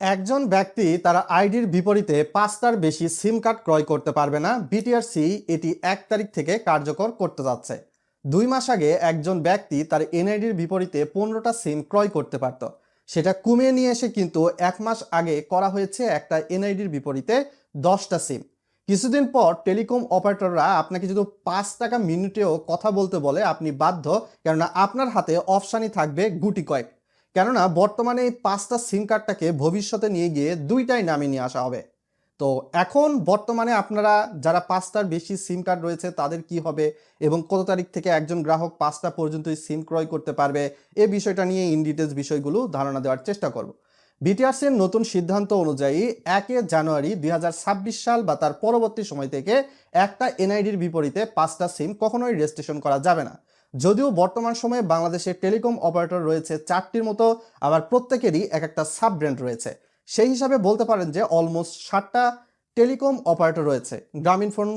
একজন ব্যক্তি তার আইডির বিপরীতে পাঁচটার বেশি সিম কার্ড ক্রয় করতে পারবে না। বিটিআরসি এটি এক তারিখ থেকে কার্যকর করতে যাচ্ছে। দুই মাস আগে একজন ব্যক্তি তার এনআইডির বিপরীতে পনেরোটা সিম ক্রয় করতে পারত। সেটা কমিয়ে নিয়ে এসে কিন্তু এক মাস আগে করা হয়েছে একটা এনআইডির বিপরীতে দশটা সিম। কিছুদিন পর টেলিকম অপারেটররা আপনাকে যদি পাঁচ টাকা মিনিটেও কথা বলতে বলে আপনি বাধ্য, কেননা আপনার হাতে অপশানই থাকবে গুটি কয়েক। কেননা বর্তমানে এই পাঁচটা সিম কার্ডটাকে ভবিষ্যতে নিয়ে গিয়ে দুইটাই নামে নিয়ে আসা হবে। তো এখন বর্তমানে আপনারা যারা পাঁচটার বেশি সিম কার্ড রয়েছে তাদের কি হবে এবং কত তারিখ থেকে একজন গ্রাহক পাঁচটা পর্যন্ত সিম ক্রয় করতে পারবে এ বিষয়টা নিয়ে ইন ডিটেলস বিষয়গুলো ধারণা দেওয়ার চেষ্টা করব। বিটিআরসির নতুন সিদ্ধান্ত অনুযায়ী একে জানুয়ারি দুই হাজার ছাব্বিশ সাল বা তার পরবর্তী সময় থেকে একটা এনআইডির বিপরীতে পাঁচটা সিম কখনোই রেজিস্ট্রেশন করা যাবে না। যদিও বর্তমান সময়ে বাংলাদেশে টেলিকম অপারেটর রয়েছে চারটির মতো, আবার প্রত্যেকেরই এক একটা সাব ব্র্যান্ড রয়েছে। সেই হিসাবে বলতে পারেন যে অলমোস্ট ষাটটা টেলিকম অপারেটর রয়েছে। গ্রামীণ ফোন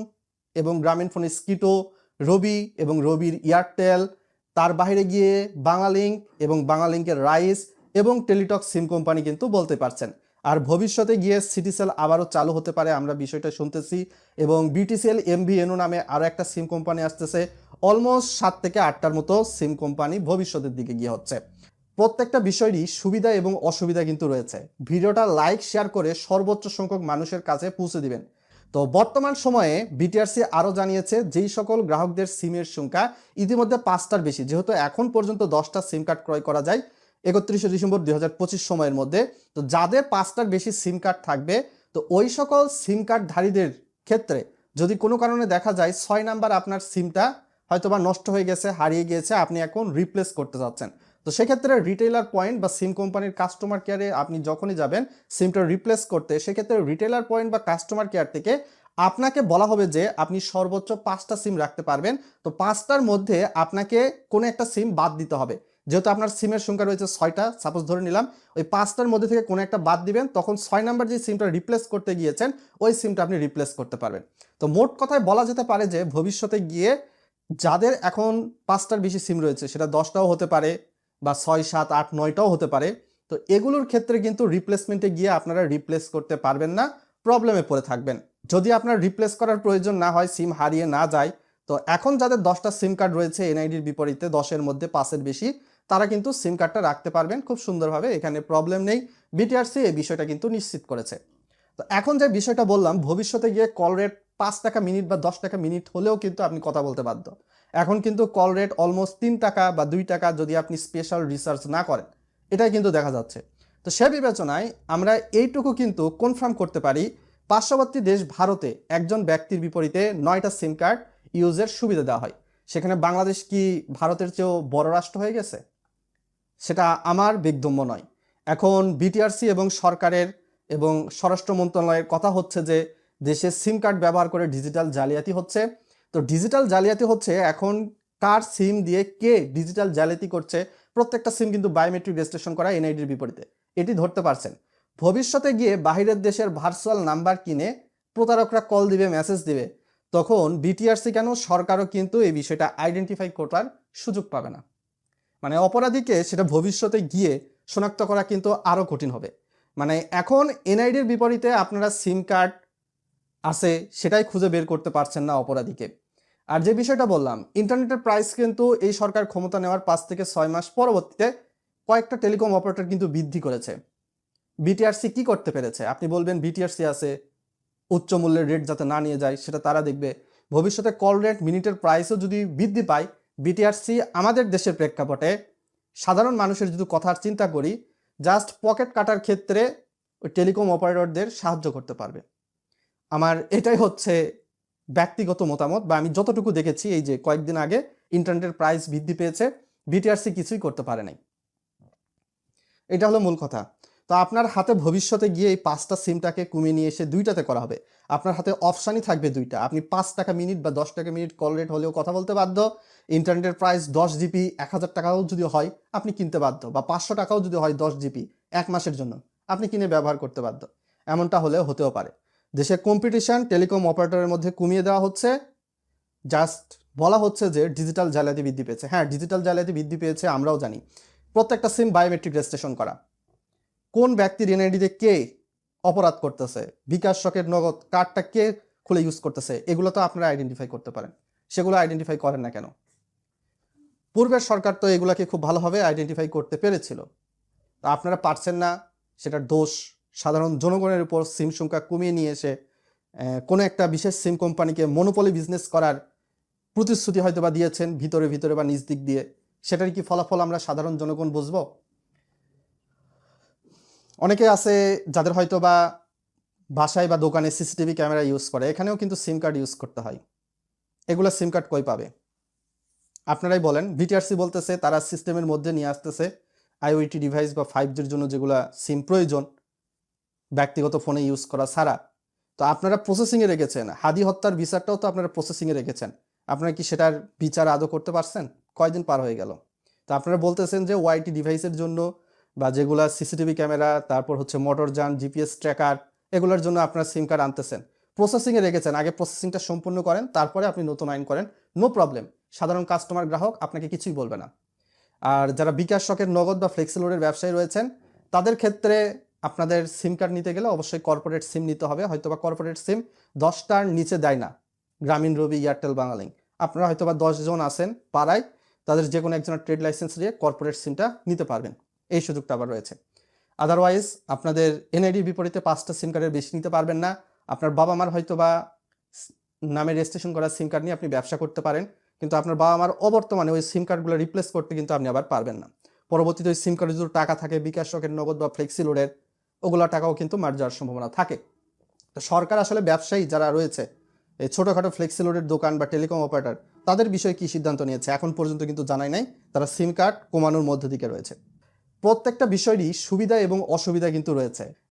এবং গ্রামীণ ফোন স্কিটো, রবি এবং রবির এয়ারটেল, তার বাইরে গিয়ে বাংলালিঙ্ক এবং বাংলালিঙ্কের রাইস এবং টেলিটক সিম কোম্পানি কিন্তু বলতে পারছেন। আর ভবিষ্যতে গিয়ে সিটিসেল আবারও চালু হতে পারে আমরা বিষয়টা শুনতেছি এবং বিটিসিএল এমভিএনও নামে আরও একটা সিম কোম্পানি আসতেছে অলমোস্ট সাত থেকে আটটার মতো সিম কোম্পানি ভবিষ্যতের দিকে গিয়ে হচ্ছে। প্রত্যেকটা বিষয়েরই সুবিধা এবং অসুবিধা কিন্তু রয়েছে। ভিডিওটা লাইক, শেয়ার করে সর্বোচ্চ সংখ্যক মানুষের কাছে পৌঁছে দিবেন। তো বর্তমান সময়ে বিটিআরসি আরও জানিয়েছে, যেই সকল গ্রাহকদের সিমের সংখ্যা ইতিমধ্যে পাঁচটার বেশি, যেহেতু এখন পর্যন্ত দশটা সিম কার্ড ক্রয় করা যায় একত্রিশে ডিসেম্বর দুই হাজার পঁচিশ সময়ের মধ্যে। তো যাদের পাঁচটার বেশি সিম কার্ড থাকবে, তো ওই সকল সিম কার্ডধারীদের ক্ষেত্রে যদি কোনো কারণে দেখা যায় ছয় নাম্বার আপনার সিমটা হয়তোবা নষ্ট হয়ে গেছে, হারিয়ে গিয়েছে, আপনি এখন রিপ্লেস করতে যাচ্ছেন। তো সেক্ষেত্রে রিটেলার পয়েন্ট বা সিম কোম্পানির কাস্টমার কেয়ারে আপনি যখনই যাবেন সিমটা রিপ্লেস করতে, সেক্ষেত্রে রিটেলার পয়েন্ট বা কাস্টমার কেয়ার থেকে আপনাকে বলা হবে যে আপনি সর্বোচ্চ পাঁচটা সিম রাখতে পারবেন। তো পাঁচটার মধ্যে আপনাকে কোনো একটা সিম বাদ দিতে হবে। যেহেতু আপনার সিমের সংখ্যা রয়েছে ছয়টা সাপোজ ধরে নিলাম, ওই পাঁচটার মধ্যে থেকে কোনো একটা বাদ দিবেন, তখন ছয় নাম্বার যে সিমটা রিপ্লেস করতে গিয়েছেন, ওই সিমটা আপনি রিপ্লেস করতে পারবেন। তো মোট কথায় বলা যেতে পারে যে ভবিষ্যতে গিয়ে যাদের এখন পাঁচটার বেশি সিম রয়েছে, সেটা দশটাও হতে পারে বা ছয়, সাত, আট, নয়টাও হতে পারে, তো এগুলোর ক্ষেত্রে কিন্তু রিপ্লেসমেন্টে গিয়ে আপনারা রিপ্লেস করতে পারবেন না প্রবলেমে পড়ে থাকবেন। যদি আপনার রিপ্লেস করার প্রয়োজন না হয়, সিম হারিয়ে না যায়, তো এখন যাদের দশটা সিম কার্ড রয়েছে এনআইডির বিপরীতে দশের মধ্যে পাঁচের বেশি, তারা কিন্তু সিম কার্ডটা রাখতে পারবেন, খুব সুন্দরভাবে, এখানে প্রবলেম নেই। বিটিআরসি এই বিষয়টা কিন্তু নিশ্চিত করেছে। তো এখন যে বিষয়টা বললাম, ভবিষ্যতে গিয়ে কল রেট পাঁচ টাকা মিনিট বা দশ টাকা মিনিট হলেও কিন্তু আপনি কথা বলতে বাধ্য। এখন কিন্তু কল রেট অলমোস্ট তিন টাকা বা দুই টাকা যদি আপনি স্পেশাল রিসার্চ না করেন, এটাই কিন্তু দেখা যাচ্ছে। তো সে বিবেচনায় আমরা এইটুকু কিন্তু কনফার্ম করতে পারি, পার্শ্ববর্তী দেশ ভারতে একজন ব্যক্তির বিপরীতে নয়টা সিম কার্ড ইউজের সুবিধা দেওয়া হয়। সেখানে বাংলাদেশ কি ভারতের চেয়েও বড় রাষ্ট্র হয়ে গেছে? সেটা আমার বিগদম্য নয়। এখন বিটিআরসি এবং সরকারের এবং স্বরাষ্ট্র মন্ত্রণালয়ের কথা হচ্ছে যে দেশে সিম কার্ড ব্যবহার করে ডিজিটাল জালিয়াতি হচ্ছে। তো ডিজিটাল জালিয়াতি হচ্ছে এখন কার সিম দিয়ে কে ডিজিটাল জালিয়াতি করছে? প্রত্যেকটা সিম কিন্তু বায়োমেট্রিক রেজিস্ট্রেশন করা এনআইডির বিপরীতে। এটি ধরতে পারছেন। ভবিষ্যতে গিয়ে বাহিরের দেশের ভার্চুয়াল নাম্বার কিনে প্রতারকরা কল দিবে মেসেজ দিবে, তখন বিটিআরসি কেন সরকারও কিন্তু এই বিষয়টা আইডেন্টিফাই করার সুযোগ পাবে না। মানে অপরাধীকে সেটা ভবিষ্যতে গিয়ে শনাক্ত করা কিন্তু আরও কঠিন হবে। মানে এখন এনআইডির বিপরীতে আপনারা সিম কার্ড আছে, সেটাই খুঁজে বের করতে পারছেন না অপরাধীকে। আর যে বিষয়টা বললাম, ইন্টারনেটের প্রাইস কিন্তু এই সরকার ক্ষমতা নেওয়ার পাঁচ থেকে ছয় মাস পরবর্তীতে কয়েকটা টেলিকম অপারেটর কিন্তু বৃদ্ধি করেছে। বিটিআরসি কি করতে পেরেছে? আপনি বলবেন বিটিআরসি আছে, উচ্চ মূল্যের রেট যাতে না নিয়ে যায়, সেটা তারা দেখবে। ভবিষ্যতে কল রেট মিনিটের প্রাইসও যদি বৃদ্ধি পায় বিটিআরসি আমাদের দেশের প্রেক্ষাপটে সাধারণ মানুষের যদি কথার চিন্তা করি জাস্ট পকেট কাটার ক্ষেত্রে টেলিকম অপারেটরদের সাহায্য করতে পারবে। আমার এটাই হচ্ছে ব্যক্তিগত মতামত বা আমি যতটুকু দেখেছি এই যে কয়েকদিন আগে ইন্টারনেটের প্রাইস বৃদ্ধি পেয়েছে বিটিআরসি কিছুই করতে পারে নাই। এটা হলো মূল কথা। তো আপনার হাতে ভবিষ্যতে গিয়ে এই পাঁচটা সিমটাকে কমিয়ে নিয়ে এসে দুইটাতে করা হবে। আপনার হাতে অপশানই থাকবে দুইটা। আপনি পাঁচ টাকা মিনিট বা দশ টাকা মিনিট কল রেট হলেও কথা বলতে বাধ্য। ইন্টারনেটের প্রাইস দশ জিবি, এক হাজার টাকাও যদি হয়, আপনি কিনতে বাধ্য। বা পাঁচশো টাকাও যদি হয় দশ জিবি, এক মাসের জন্য, আপনি কিনে ব্যবহার করতে বাধ্য। এমনটা হলেও হতেও পারে। দেশে কম্পিটিশন টেলিকম অপারেটরের মধ্যে কমিয়ে দেওয়া হচ্ছে। জাস্ট বলা হচ্ছে যে ডিজিটাল জালিয়াতি বৃদ্ধি পেয়েছে। হ্যাঁ ডিজিটাল জালিয়াতি বৃদ্ধি পেয়েছে, আমরাও জানি। প্রত্যেকটা সিম বায়োমেট্রিক রেজিস্ট্রেশন করা। কোন ব্যক্তির এনআইডিতে কে অপরাধ করতেছে? বিকাশ শকের নগদ কার্ডটা কে খুলে ইউজ করতেছে? এগুলো তো আপনারা আইডেন্টিফাই করতে পারেন। সেগুলো আইডেন্টিফাই করেন না কেন? পূর্বের সরকার তো এগুলাকে খুব ভালোভাবে আইডেন্টিফাই করতে পেরেছিল। আপনারা পারছেন না, সেটার দোষ সাধারণ জনগণের উপর সিম সংখ্যা কমিয়ে নিয়ে এসে কোনো একটা বিশেষ সিম কোম্পানিকে মনোপলি বিজনেস করার প্রতিশ্রুতি হয়তো বা দিয়েছেন ভিতরে ভিতরে বা নিজ দিক দিয়ে। সেটার কি ফলাফল আমরা সাধারণ জনগণ বুঝব? অনেকে আছে যাদের হয়তো বা বাসায় বা দোকানে সিসিটিভি ক্যামেরা ইউজ করে, এখানেও কিন্তু সিম কার্ড ইউজ করতে হয়। এগুলো সিম কার্ড কই পাবে? আপনারাই বলেন। বিটিআরসি বলতেছে, তারা সিস্টেমের মধ্যে নিয়ে আসতেছে আইওইটি ডিভাইস বা ফাইভ জির জন্য যেগুলো সিম প্রয়োজন ব্যক্তিগত ফোনে ইউজ করা ছাড়া। তো আপনারা প্রসেসিংয়ে রেখেছেন। হাদি হত্যার বিচারটাও তো আপনারা প্রসেসিংয়ে রেখেছেন। আপনারা কি সেটার বিচার আদৌ করতে পারছেন? কয়দিন পার হয়ে গেল। তো আপনারা বলতেছেন যে ওয়াইটি ডিভাইসের জন্য বা যেগুলা সিসিটিভি ক্যামেরা তারপর হচ্ছে মোটরযান জিপিএস ট্র্যাকার এগুলোর জন্য আপনারা সিম কার্ড আনতেছেন। প্রসেসিংয়ে রেখেছেন। আগে প্রসেসিংটা সম্পূর্ণ করেন, তারপরে আপনি নতুন আইন করেন। নো প্রবলেম সাধারণ কাস্টমার গ্রাহক আপনাকে কিছুই বলবে না। আর যারা বিকাশ শকের নগদ বা ফ্লেক্সিলোডের ব্যবসায়ী রয়েছেন, তাদের ক্ষেত্রে আপনাদের সিম কার্ড নিতে গেলে অবশ্যই কর্পোরেট সিম নিতে হবে। হয়তো বা কর্পোরেট সিম দশটার নিচে দেয় না। গ্রামীণ রবি এয়ারটেল বাংলালিঙ্ক আপনারা হয়তো বা জন আছেন পাড়ায়, তাদের যে কোনো একজনের ট্রেড লাইসেন্স দিয়ে কর্পোরেট সিমটা নিতে পারবেন। এই সুযোগটা আবার রয়েছে। আদারওয়াইজ আপনাদের এনআইডির বিপরীতে পাঁচটা সিম কার্ডের বেশি নিতে পারবেন না। আপনার বাবা মার হয়তো বা নামে রেজিস্ট্রেশন করা সিম কার্ড নিয়ে আপনি ব্যবসা করতে পারেন, কিন্তু আপনার বাবা মার অবর্তমানে ওই সিম কার্ডগুলো রিপ্লেস করতে কিন্তু আপনি আবার পারবেন না। পরবর্তীতে ওই সিম কার্ডে যদি টাকা থাকে বিকাশ শকের নগদ বা ফ্লেক্সি লোডের ওগুলো টাকাও কিন্তু মার যাওয়ার সম্ভাবনা থাকে। তো সরকার আসলে ব্যবসায়ী যারা রয়েছে, এই ছোটোখাটো ফ্লেক্সি লোডের দোকান বা টেলিকম অপারেটর, তাদের বিষয়ে কী সিদ্ধান্ত নিয়েছে? এখন পর্যন্ত কিন্তু জানাই নাই, তারা সিম কার্ড কমানোর মধ্য দিকে রয়েছে। প্রত্যেকটা বিষয়েরই সুবিধা এবং অসুবিধা কিন্তু রয়েছে।